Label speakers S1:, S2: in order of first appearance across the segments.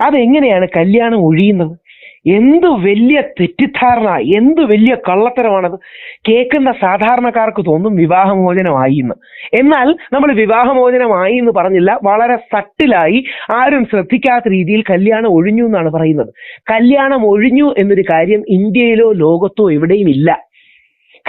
S1: അതെങ്ങനെയാണ് കല്യാണം ഒഴിയുന്നത്? എന്ത് വലിയ തെറ്റിദ്ധാരണ എന്ത് വലിയ കള്ളത്തരമാണത്? കേൾക്കുന്ന സാധാരണക്കാർക്ക് തോന്നും വിവാഹമോചനമായി എന്ന്. എന്നാൽ നമ്മൾ വിവാഹമോചനമായി എന്ന് പറഞ്ഞില്ല വളരെ സട്ടിലായി ആരും ശ്രദ്ധിക്കാത്ത രീതിയിൽ കല്യാണം ഒഴിഞ്ഞു എന്നാണ് പറയുന്നത്. കല്യാണം ഒഴിഞ്ഞു എന്നൊരു കാര്യം ഇന്ത്യയിലോ ലോകത്തോ എവിടെയും ഇല്ല.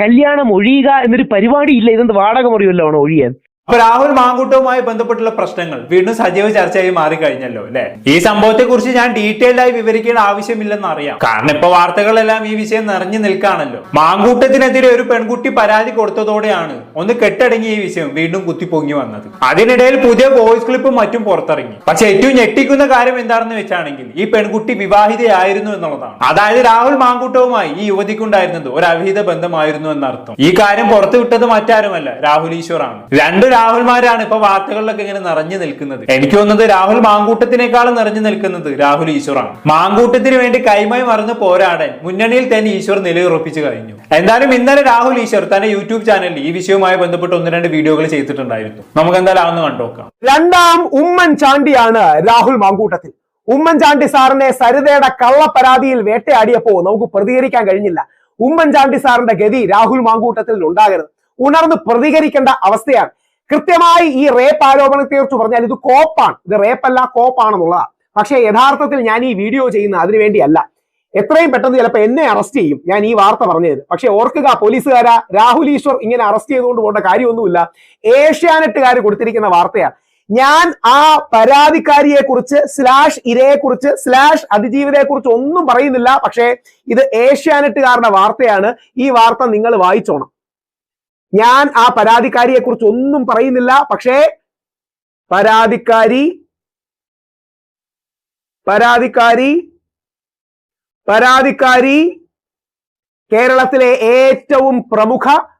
S1: കല്യാണം ഒഴിയുക എന്നൊരു പരിപാടി ഇല്ല ഇതെന്ത് വാടക മുറിയല്ലോ ഒഴിയാൻ?
S2: അപ്പൊ രാഹുൽ മാങ്കൂട്ടവുമായി ബന്ധപ്പെട്ടുള്ള പ്രശ്നങ്ങൾ വീണ്ടും സജീവ ചർച്ചയായി മാറിക്കഴിഞ്ഞല്ലോ അല്ലെ? ഈ സംഭവത്തെ കുറിച്ച് ഞാൻ ഡീറ്റെയിൽഡ് ആയി വിവരിക്കേണ്ട ആവശ്യമില്ലെന്ന് അറിയാം. കാരണം ഇപ്പൊ വാർത്തകളെല്ലാം ഈ വിഷയം നിറഞ്ഞു നിൽക്കാണല്ലോ മാങ്കൂട്ടത്തിനെതിരെ ഒരു പെൺകുട്ടി പരാതി കൊടുത്തതോടെയാണ് ഒന്ന് കെട്ടടങ്ങിയ ഈ വിഷയം വീണ്ടും കുത്തിപ്പൊങ്ങി വന്നത്. അതിനിടയിൽ പുതിയ വോയിസ് ക്ലിപ്പും മറ്റും പുറത്തിറങ്ങി. പക്ഷെ ഏറ്റവും ഞെട്ടിക്കുന്ന കാര്യം എന്താണെന്ന് വെച്ചാണെങ്കിൽ ഈ പെൺകുട്ടി വിവാഹിതയായിരുന്നു എന്നുള്ളതാണ്. അതായത് രാഹുൽ മാങ്കൂട്ടവുമായി ഈ യുവതിക്കുണ്ടായിരുന്നത് ഒരു അവിഹിത ബന്ധമായിരുന്നു എന്നർത്ഥം. ഈ കാര്യം പുറത്തുവിട്ടത് മറ്റാരുമല്ല രാഹുൽ ഈശ്വറാണ്. രണ്ട് രാഹുൽമാരാണ് ഇപ്പൊ വാർത്തകളിലൊക്കെ ഇങ്ങനെ നിറഞ്ഞു നിൽക്കുന്നത്. എനിക്ക് തോന്നുന്നത് രാഹുൽ മാങ്കൂട്ടത്തിനേക്കാളും നിറഞ്ഞു നിൽക്കുന്നത് രാഹുൽ ഈശ്വറാണ്. മാങ്കൂട്ടത്തിന് വേണ്ടി കൈമായി മറന്ന് പോരാടാൻ മുന്നണിയിൽ തന്നെ ഈശ്വർ നിലയുറപ്പിച്ചു കഴിഞ്ഞു. എന്തായാലും ഇന്നലെ രാഹുൽ ഈശ്വർ തന്റെ യൂട്യൂബ് ചാനലിൽ ഈ വിഷയവുമായി ബന്ധപ്പെട്ട് ഒന്ന് രണ്ട് വീഡിയോകൾ ചെയ്തിട്ടുണ്ടായിരുന്നു. നമുക്ക് എന്തായാലും അതൊന്ന് കണ്ടുനോക്കാം
S3: രണ്ടാം ഉമ്മൻചാണ്ടിയാണ് രാഹുൽ മാങ്കൂട്ടത്തിൽ. ഉമ്മൻചാണ്ടി സാറിനെ സരിതയുടെ കള്ളപ്പരാതിയിൽ വേട്ടയാടിയപ്പോ നമുക്ക് പ്രതികരിക്കാൻ കഴിഞ്ഞില്ല. ഉമ്മൻചാണ്ടി സാറിന്റെ ഗതി രാഹുൽ മാങ്കൂട്ടത്തിൽ ഉണ്ടാകരുത്. ഉണർന്ന് പ്രതികരിക്കേണ്ട അവസ്ഥയാണ്. കൃത്യമായി ഈ റേപ്പ് ആരോപണത്തെ കുറിച്ച് പറഞ്ഞാൽ ഇത് കോപ്പാണ്. ഇത് റേപ്പല്ല കോപ്പാണെന്നുള്ളതാണ് പക്ഷേ യഥാർത്ഥത്തിൽ ഞാൻ ഈ വീഡിയോ ചെയ്യുന്ന അതിനു വേണ്ടിയല്ല. എത്രയും പെട്ടെന്ന് ചിലപ്പോൾ എന്നെ അറസ്റ്റ് ചെയ്യും. ഞാൻ ഈ വാർത്ത പറഞ്ഞത്. പക്ഷെ ഓർക്കുക പോലീസുകാരാ രാഹുൽ ഈശ്വർ ഇങ്ങനെ അറസ്റ്റ് ചെയ്തുകൊണ്ട് പോകേണ്ട കാര്യമൊന്നുമില്ല. ഏഷ്യാനെറ്റുകാർ കൊടുത്തിരിക്കുന്ന വാർത്തയാണ്. ഞാൻ ആ പരാതിക്കാരിയെ കുറിച്ച് സ്ലാഷ് ഇരയെ കുറിച്ച് സ്ലാഷ് അതിജീവിതയെ കുറിച്ച് ഒന്നും പറയുന്നില്ല. പക്ഷേ ഇത് ഏഷ്യാനെറ്റുകാരുടെ വാർത്തയാണ്. ഈ വാർത്ത നിങ്ങൾ വായിച്ചോണം. ഞാൻ ആ പരാതിക്കാരിയെ കുറിച്ച് ഒന്നും പറയുന്നില്ല. പക്ഷേ പരാതിക്കാരി പരാതിക്കാരി പരാതിക്കാരി കേരളത്തിലെ ഏറ്റവും പ്രമുഖ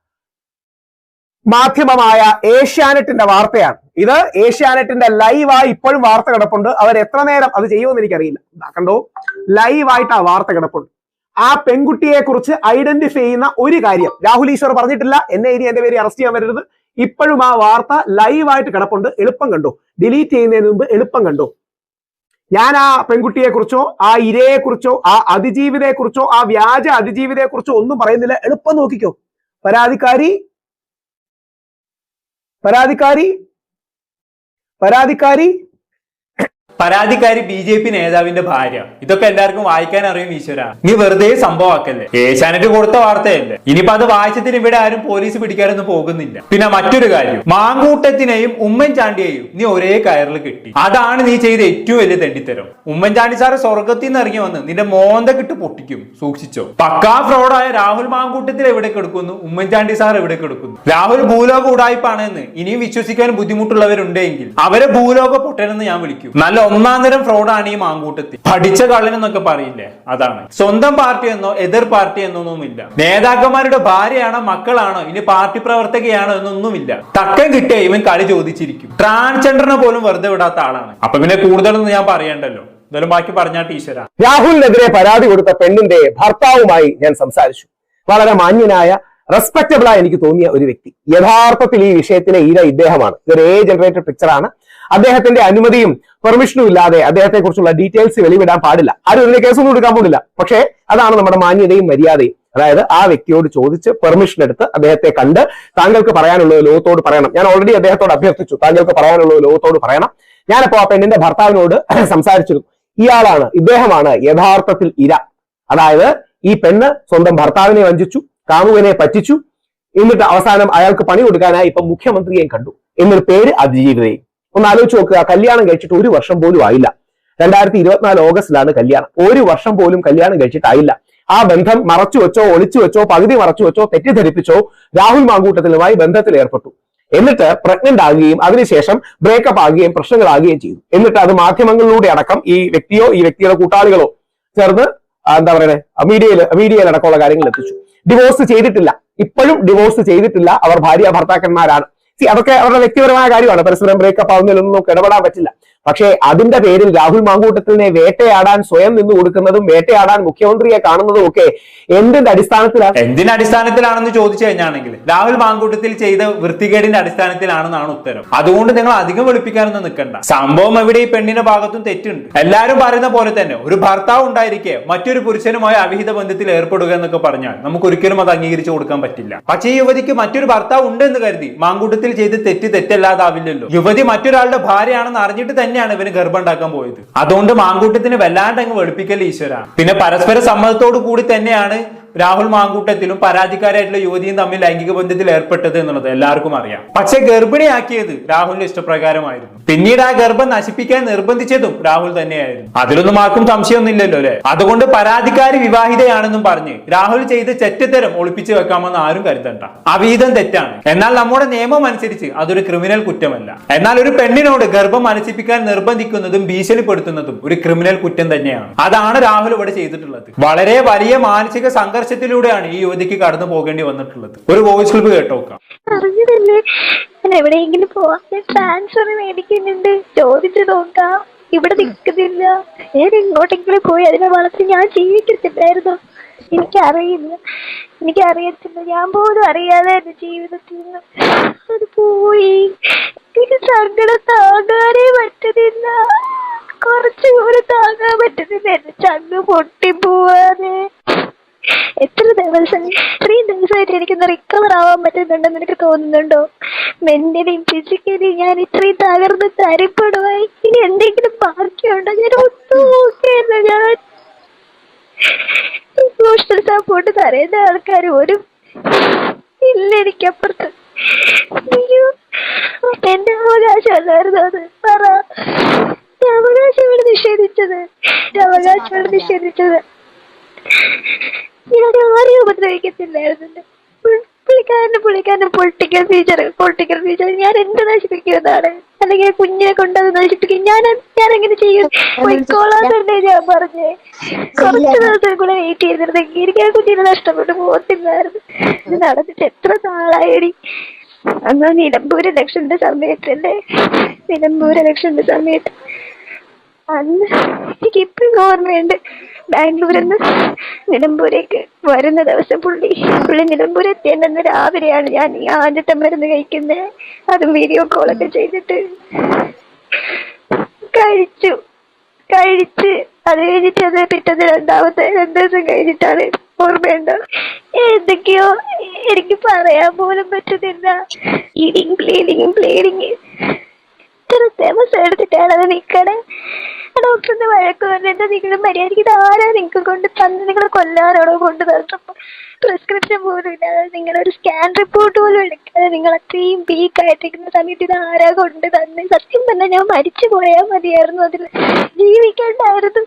S3: മാധ്യമമായ ഏഷ്യാനെറ്റിന്റെ വാർത്തയാണ്. ഇത് ഏഷ്യാനെറ്റിന്റെ ലൈവായി ഇപ്പോഴും വാർത്ത കിടപ്പുണ്ട്. അവർ എത്ര നേരം അത് ചെയ്യുമെന്ന് എനിക്കറിയില്ല. കണ്ടോ? ലൈവായിട്ട് ആ വാർത്ത കിടപ്പുണ്ട്. ആ പെൺകുട്ടിയെ കുറിച്ച് ഐഡന്റിഫൈ ചെയ്യുന്ന ഒരു കാര്യം. രാഹുൽ ഈശ്വർ പറഞ്ഞിട്ടില്ല. എന്നെ ഇനി എന്റെ പേര് അറസ്റ്റ് ചെയ്യാൻ വരരുത്. ഇപ്പോഴും ആ വാർത്ത ലൈവായിട്ട് കിടപ്പുണ്ട്. എളുപ്പം കണ്ടു. ഡിലീറ്റ് ചെയ്യുന്നതിന് മുമ്പ് എളുപ്പം കണ്ടു. ഞാൻ ആ പെൺകുട്ടിയെ കുറിച്ചോ ആ ഇരയെ കുറിച്ചോ ആ അതിജീവിതയെ കുറിച്ചോ ആ വ്യാജ അതിജീവിതയെ കുറിച്ചോ ഒന്നും പറയുന്നില്ല. എളുപ്പം നോക്കിക്കോ. പരാതിക്കാരി പരാതിക്കാരി പരാതിക്കാരി
S2: പരാതിക്കാരി ബി ജെ പി നേതാവിന്റെ ഭാര്യ. ഇതൊക്കെ എല്ലാവർക്കും വായിക്കാൻ അറിയും ഈശ്വര. നീ വെറുതെ സംഭവമാക്കല്ലേ? ഏഷ്യാനെറ്റ് കൊടുത്ത വാർത്തയല്ലേ? ഇനിയിപ്പോ അത് വായിച്ചതിന് ഇവിടെ ആരും പോലീസ് പിടിക്കാനൊന്നും പോകുന്നില്ല. പിന്നെ മറ്റൊരു കാര്യം. മാങ്കൂട്ടത്തിനെയും ഉമ്മൻചാണ്ടിയെയും നീ ഒരേ കയറിൽ കിട്ടി. അതാണ് നീ ചെയ്ത ഏറ്റവും വലിയ തെണ്ടിത്തരം. ഉമ്മൻചാണ്ടി സാറ് സ്വർഗത്തിൽ നിന്ന് ഇറങ്ങി വന്ന് നിന്റെ മോന്ത കിട്ട് പൊട്ടിക്കും. സൂക്ഷിച്ചോ. പക്കാ ഫ്രോഡായ രാഹുൽ മാങ്കൂട്ടത്തിൽ എവിടെ കിടക്കുന്നു? ഉമ്മൻചാണ്ടി സാർ എവിടെ കിടക്കുന്നു? രാഹുൽ ഭൂലോക ഉടായ്പാണെന്ന് ഇനിയും വിശ്വസിക്കാൻ ബുദ്ധിമുട്ടുള്ളവരുണ്ടെങ്കിൽ അവരെ ഭൂലോക പൊട്ടനെന്ന് ഞാൻ വിളിക്കും. നല്ല ഒന്നാം തരം ഫ്രോഡാണ് ഈ മാങ്കൂട്ടത്തിൽ. പഠിച്ച കള്ളനെന്നൊക്കെ പറയില്ലേ? അതാണ്. സ്വന്തം പാർട്ടി എന്നോ എതിർ പാർട്ടി എന്നൊന്നുമില്ല. നേതാക്കന്മാരുടെ ഭാര്യയാണോ മക്കളാണോ ഇനി പാർട്ടി പ്രവർത്തകയാണോ എന്നൊന്നുമില്ല. തക്കം കിട്ടിയ ഇവൻ കളി ചോദിച്ചിരിക്കും. ട്രാൻസ്ജെൻഡറിനെ പോലും വെറുതെ വിടാത്ത ആളാണ്. അപ്പൊ പിന്നെ കൂടുതലൊന്നും ഞാൻ പറയണ്ടല്ലോ. എന്തായാലും ബാക്കി പറഞ്ഞാ ടീച്ചറ.
S3: രാഹുലിനെതിരെ പരാതി കൊടുത്ത പെണ്ണിന്റെ ഭർത്താവുമായി ഞാൻ സംസാരിച്ചു. വളരെ മാന്യനായ റെസ്പെക്റ്റബിൾ ആയി എനിക്ക് തോന്നിയ ഒരു വ്യക്തി. യഥാർത്ഥത്തിൽ ഈ വിഷയത്തിലെ ഇര ഇദ്ദേഹമാണ്. ഇതൊരു എ ജനറേറ്റഡ് പിക്ചറാണ് അദ്ദേഹത്തിന്റെ അനുമതിയും പെർമിഷനും ഇല്ലാതെ അദ്ദേഹത്തെ കുറിച്ചുള്ള ഡീറ്റെയിൽസ് വെളിവിടാൻ പാടില്ല. ആരും ഇതിന് കേസൊന്നും എടുക്കാൻ പോകില്ല പക്ഷേ അതാണ് നമ്മുടെ മാന്യതയും മര്യാദയും. അതായത് ആ വ്യക്തിയോട് ചോദിച്ച് പെർമിഷൻ എടുത്ത് അദ്ദേഹത്തെ കണ്ട് താങ്കൾക്ക് പറയാനുള്ളത് ലോകത്തോട് പറയണം. ഞാൻ ഓൾറെഡി അദ്ദേഹത്തോട് അഭ്യർത്ഥിച്ചു. താങ്കൾക്ക് പറയാനുള്ളത് ലോകത്തോട് പറയണം. ഞാനിപ്പോ ആ പെണ്ണിന്റെ ഭർത്താവിനോട് സംസാരിച്ചിരുന്നു. ഇയാളാണ് ഇദ്ദേഹമാണ് യഥാർത്ഥത്തിൽ ഇര. അതായത് ഈ പെണ്ണ് സ്വന്തം ഭർത്താവിനെ വഞ്ചിച്ചു കാമുകനെ പറ്റിച്ചു. എന്നിട്ട് അവസാനം അയാൾക്ക് പണി കൊടുക്കാനായി ഇപ്പൊ മുഖ്യമന്ത്രിയെയും കണ്ടു. എന്നൊരു പേര് അതിജീവിതയും ഒന്ന് ആലോചിച്ച് നോക്കുക. കല്യാണം കഴിച്ചിട്ട് ഒരു വർഷം പോലും ആയില്ല. രണ്ടായിരത്തി ഇരുപത്തിനാല് ഓഗസ്റ്റിലാണ് കല്യാണം. ഒരു വർഷം പോലും കല്യാണം കഴിച്ചിട്ടായില്ല. ആ ബന്ധം മറച്ചു വെച്ചോ ഒളിച്ചു വെച്ചോ പകുതി മറച്ചു വെച്ചോ തെറ്റിദ്ധരിപ്പിച്ചോ രാഹുൽ മാങ്കൂട്ടത്തിലുമായി ബന്ധത്തിൽ ഏർപ്പെട്ടു. എന്നിട്ട് പ്രഗ്നന്റ് ആകുകയും അതിനുശേഷം ബ്രേക്കപ്പ് ആകുകയും പ്രശ്നങ്ങളാകുകയും ചെയ്തു. എന്നിട്ട് അത് മാധ്യമങ്ങളിലൂടെ അടക്കം ഈ വ്യക്തിയോ ഈ വ്യക്തിയുടെ കൂട്ടാളികളോ ചേർന്ന് എന്താ പറയുന്നത് മീഡിയയിൽ മീഡിയയിൽ അടക്കമുള്ള കാര്യങ്ങൾ എത്തിച്ചു. ഡിവോഴ്സ് ചെയ്തിട്ടില്ല. ഇപ്പോഴും ഡിവോഴ്സ് ചെയ്തിട്ടില്ല. അവർ ഭാര്യ ഭർത്താക്കന്മാരാണ്. അതൊക്കെ അവരുടെ വ്യക്തിപരമായ കാര്യമാണ്. പരസ്പരം ബ്രേക്കപ്പ് ആവുന്നതിലൊന്നും നമുക്ക് ഇടപെടാൻ പറ്റില്ല. പക്ഷേ അതിന്റെ പേരിൽ രാഹുൽ മാങ്കൂട്ടത്തിനെ വേട്ടയാടാൻ സ്വയം നിന്ന് കൊടുക്കുന്നതും വേട്ടയാടാൻ മുഖ്യമന്ത്രിയെ കാണുന്നതും ഒക്കെ എന്തിന്റെ അടിസ്ഥാനത്തിലാണ്
S2: എന്തിന്റെ അടിസ്ഥാനത്തിലാണെന്ന് ചോദിച്ചു കഴിഞ്ഞാണെങ്കിൽ രാഹുൽ മാങ്കൂട്ടത്തിൽ ചെയ്ത വൃത്തികേടിന്റെ അടിസ്ഥാനത്തിലാണെന്നാണ് ഉത്തരം. അതുകൊണ്ട് നിങ്ങൾ അധികം വെളുപ്പിക്കാനൊന്നും നിൽക്കണ്ട. സംഭവം എവിടെ ഈ പെണ്ണിന്റെ ഭാഗത്തും തെറ്റുണ്ട്. എല്ലാവരും പറയുന്ന പോലെ തന്നെ ഒരു ഭർത്താവ് ഉണ്ടായിരിക്കെ മറ്റൊരു പുരുഷനുമായി അവിഹിത ബന്ധത്തിൽ ഏർപ്പെടുക എന്നൊക്കെ പറഞ്ഞാൽ നമുക്ക് ഒരിക്കലും അത് അംഗീകരിച്ചു കൊടുക്കാൻ പറ്റില്ല. പക്ഷേ ഈ യുവതിക്ക് മറ്റൊരു ഭർത്താവ് ഉണ്ട് എന്ന് കരുതി മാങ്കൂട്ടത്തിൽ ചെയ്ത് തെറ്റ് തെറ്റല്ലാതാവില്ലല്ലോ. യുവതി മറ്റൊരാളുടെ ഭാര്യയാണെന്ന് അറിഞ്ഞിട്ട് തന്നെയാണ് ഇവന് ഗർഭം ഉണ്ടാക്കാൻ പോയത്. അതുകൊണ്ട് മാങ്കൂട്ടത്തിന് വല്ലാണ്ട് അങ്ങ് വെളുപ്പിക്കൽ ഈശ്വരാണ്. പിന്നെ പരസ്പര സമ്മതത്തോടു കൂടി തന്നെയാണ് രാഹുൽ മാങ്കൂട്ടത്തിലും പരാതിക്കാരായിട്ടുള്ള യുവതിയും തമ്മിൽ ലൈംഗിക ബന്ധത്തിൽ ഏർപ്പെട്ടത് എന്നുള്ളത് എല്ലാവർക്കും അറിയാം. പക്ഷെ ഗർഭിണിയാക്കിയത് രാഹുലിന്റെ ഇഷ്ടപ്രകാരമായിരുന്നു. പിന്നീട് ആ ഗർഭം നശിപ്പിക്കാൻ നിർബന്ധിച്ചതും രാഹുൽ തന്നെയായിരുന്നു. അതിലൊന്നും ആർക്കും സംശയമൊന്നുമില്ലല്ലോ അല്ലെ? അതുകൊണ്ട് പരാതിക്കാരി വിവാഹിതയാണെന്നും പറഞ്ഞ് രാഹുൽ ചെയ്ത ചെറ്റത്തരം ഒളിപ്പിച്ചു വെക്കാമെന്ന് ആരും കരുതണ്ട. അവീതം തെറ്റാണ്. എന്നാൽ നമ്മുടെ നിയമം അനുസരിച്ച് അതൊരു ക്രിമിനൽ കുറ്റമല്ല. എന്നാൽ ഒരു പെണ്ണിനോട് ഗർഭം മനസ്സിപ്പിക്കാൻ നിർബന്ധിക്കുന്നതും ഭീഷണിപ്പെടുത്തുന്നതും ഒരു ക്രിമിനൽ കുറ്റം തന്നെയാണ്. അതാണ് രാഹുൽ ഇവിടെ ചെയ്തിട്ടുള്ളത്. വളരെ വലിയ മാനസിക സംഘർഷത്തിലൂടെയാണ് ഈ യുവതിക്ക് കടന്നു പോകേണ്ടി വന്നിട്ടുള്ളത്. ഒരു വോയിസ് ക്ലിപ്പ് കേട്ടോക്കാം
S4: എവിടെയെങ്കിലും പോവാം. ട്രാൻസ്ഫർ മേടിക്കുന്നുണ്ട്. ചോദിച്ചു നോക്കാം ഇവിടെ നിൽക്കുന്നില്ല. ഞാൻ എങ്ങോട്ടെങ്കിലും പോയി അതിനെ വളർത്തി ഞാൻ ജീവിക്കത്തില്ലായിരുന്നു? എനിക്കറിയില്ല. എനിക്കറിയത്തില്ല. ഞാൻ പോലും അറിയാതെ എന്റെ ജീവിതത്തിൽ നിന്ന് അത് പോയി. എനിക്ക് സങ്കടം താങ്ങാനേ പറ്റുന്നില്ല. കുറച്ചു പോലും താങ്ങാൻ പറ്റുന്നില്ല. എന്റെ ചങ്ങ് പൊട്ടിപ്പോവാതെ. എത്ര ദിവസം ഇത്രയും ദിവസമായിട്ട് എനിക്കൊന്ന് റിക്കവർ ആവാൻ പറ്റുന്നുണ്ടെന്ന് എനിക്ക് തോന്നുന്നുണ്ടോ? മെന്റലിയും ഫിസിക്കലിയും ഞാൻ ഇത്രയും തകർന്ന് തരിപ്പെടുവായി ഇനി എന്തെങ്കിലും ബാക്കിയുണ്ടോ? ഞാൻ ഒട്ടും ഞാൻ. ഇമോഷണൽ സപ്പോർട്ട് തരേണ്ട ആൾക്കാർ ഒരു ഇല്ല എനിക്കപ്പുറത്ത്. അയ്യോ എന്റെ അവകാശമല്ലായിരുന്നു അത്. പറ. അവകാശമാണ് നിഷേധിച്ചത്. എന്റെ അവകാശം ഇവിടെ ആരെയും ഉപദ്രവിക്കത്തില്ലായിരുന്നു. പുള്ളിക്കാരന് പുള്ളിക്കാരന് പൊളിറ്റിക്കൽ ഫ്യൂച്ചർ പൊളിറ്റിക്കൽ ഫ്യൂച്ചർ ഞാൻ എന്ത് നശിപ്പിക്കുന്നതാണ്? അല്ലെങ്കിൽ കുഞ്ഞിനെ കൊണ്ടത് നശിപ്പിക്കും. ഞാൻ ഞാൻ എങ്ങനെ ചെയ്യും? പൊയ്ക്കോളാൻ ഞാൻ പറഞ്ഞേ? കുറച്ച് ദിവസം കൂടെ വെയിറ്റ് ചെയ്തിരുന്നെങ്കിൽ എനിക്ക് ആ കുഞ്ഞിനെ നഷ്ടപ്പെട്ടു പോകത്തില്ലായിരുന്നു. ഇത് നടന്നിട്ട് എത്ര നാളായടി? അന്ന് നിലമ്പൂർ ഇലക്ഷന്റെ സമയത്തല്ലേ നിലമ്പൂർ ഇലക്ഷന്റെ സമയത്ത്. അന്ന് എനിക്ക് ഇപ്പോഴും ഓർമ്മയുണ്ട്. ബാംഗ്ലൂരിൽ നിന്ന് നിലമ്പൂരേക്ക് വരുന്ന ദിവസം പുള്ളി പുള്ളി നിലമ്പൂർ എത്തിയെന്ന രാവിലെയാണ് ഞാൻ ഈ ആദ്യത്തെ മരുന്ന് കഴിക്കുന്നത് അതും വീഡിയോ കോളൊക്കെ ചെയ്തിട്ട് കഴിച്ചു. കഴിച്ച് അത് കഴിഞ്ഞിട്ട് അത് പിറ്റത്തെ രണ്ടാമത്തെ രണ്ടു ദിവസം കഴിഞ്ഞിട്ടാണ് ഓർമ്മയുണ്ടോ. എന്തൊക്കെയോ എനിക്ക് പറയാൻ പോലും പറ്റുന്നില്ല. ബ്ലീഡിങ് ബ്ലീഡിങ് ബ്ലീഡിങ് ഇത്ര ദിവസം എടുത്തിട്ടാണ് അത് നിക്കണേ. ഡോക്ടറിന്റെ വഴക്ക് പറഞ്ഞിട്ട് നിങ്ങൾ മര്യാദയ്ക്ക് ആരാ നിങ്ങൾക്ക് കൊണ്ട് തന്ന് നിങ്ങൾ കൊല്ലാറോടോ കൊണ്ട് തന്നപ്പോ പ്രിസ്ക്രിപ്ഷൻ പോലും ഇല്ലാതെ നിങ്ങളൊരു സ്കാൻ റിപ്പോർട്ട് പോലും എടുക്കാതെ നിങ്ങൾ അത്രയും വീക്ക് ആയിട്ടിരിക്കുന്ന സമയത്ത് ഇത് ആരാ കൊണ്ട് തന്നെ? സത്യം പറഞ്ഞാൽ ഞാൻ മരിച്ചു പോയാൽ മതിയായിരുന്നു അതിൽ ജീവിക്കണ്ടായിരുന്നു.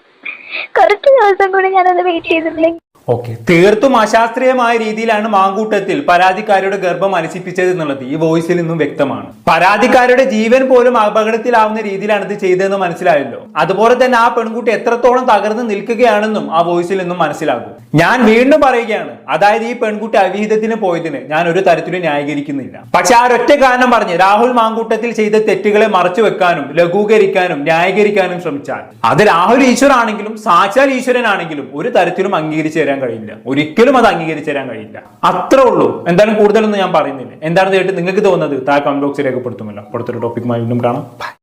S4: കുറച്ച് ദിവസം കൂടി ഞാനത് വെയിറ്റ് ചെയ്തിരുന്നെങ്കിൽ
S2: ഓക്കെ. തീർത്തും അശാസ്ത്രീയമായ രീതിയിലാണ് മാങ്കൂട്ടത്തിൽ പരാതിക്കാരുടെ ഗർഭം അനുസിപ്പിച്ചത് എന്നുള്ളത് ഈ വോയിസിൽ നിന്നും വ്യക്തമാണ്. പരാതിക്കാരുടെ ജീവൻ പോലും അപകടത്തിലാവുന്ന രീതിയിലാണ് ഇത് ചെയ്തതെന്ന് മനസ്സിലായല്ലോ. അതുപോലെ തന്നെ ആ പെൺകുട്ടി എത്രത്തോളം തകർന്ന് നിൽക്കുകയാണെന്നും ആ വോയിസിൽ നിന്നും മനസ്സിലാകും. ഞാൻ വീണ്ടും പറയുകയാണ് അതായത് ഈ പെൺകുട്ടി അവിഹിതത്തിന് പോയതിന് ഞാൻ ഒരു തരത്തിലും ന്യായീകരിക്കുന്നില്ല. പക്ഷെ ആ ഒറ്റ കാരണം പറഞ്ഞ് രാഹുൽ മാങ്കൂട്ടത്തിൽ ചെയ്ത തെറ്റുകളെ മറച്ചു വെക്കാനും ലഘൂകരിക്കാനും ന്യായീകരിക്കാനും ശ്രമിച്ചാൽ. അത് രാഹുൽ ഈശ്വരാണെങ്കിലും സാക്ഷാൽ ഈശ്വരനാണെങ്കിലും ഒരു തരത്തിലും അംഗീകരിച്ചു തരാൻ കഴിയില്ല. ഒരിക്കലും അത് അംഗീകരിച്ചു തരാൻ കഴിയില്ല. അത്രേ ഉള്ളൂ. എന്തായാലും കൂടുതലൊന്നും ഞാൻ പറയുന്നില്ല. എന്താണെന്ന് കേട്ട് നിങ്ങൾക്ക് തോന്നുന്നത്? താഴെ കമന്റ് ബോക്സിൽ രേഖപ്പെടുത്തുമല്ലോ. അടുത്തൊരു ടോപ്പിക്കുമായി വീണ്ടും കാണാം.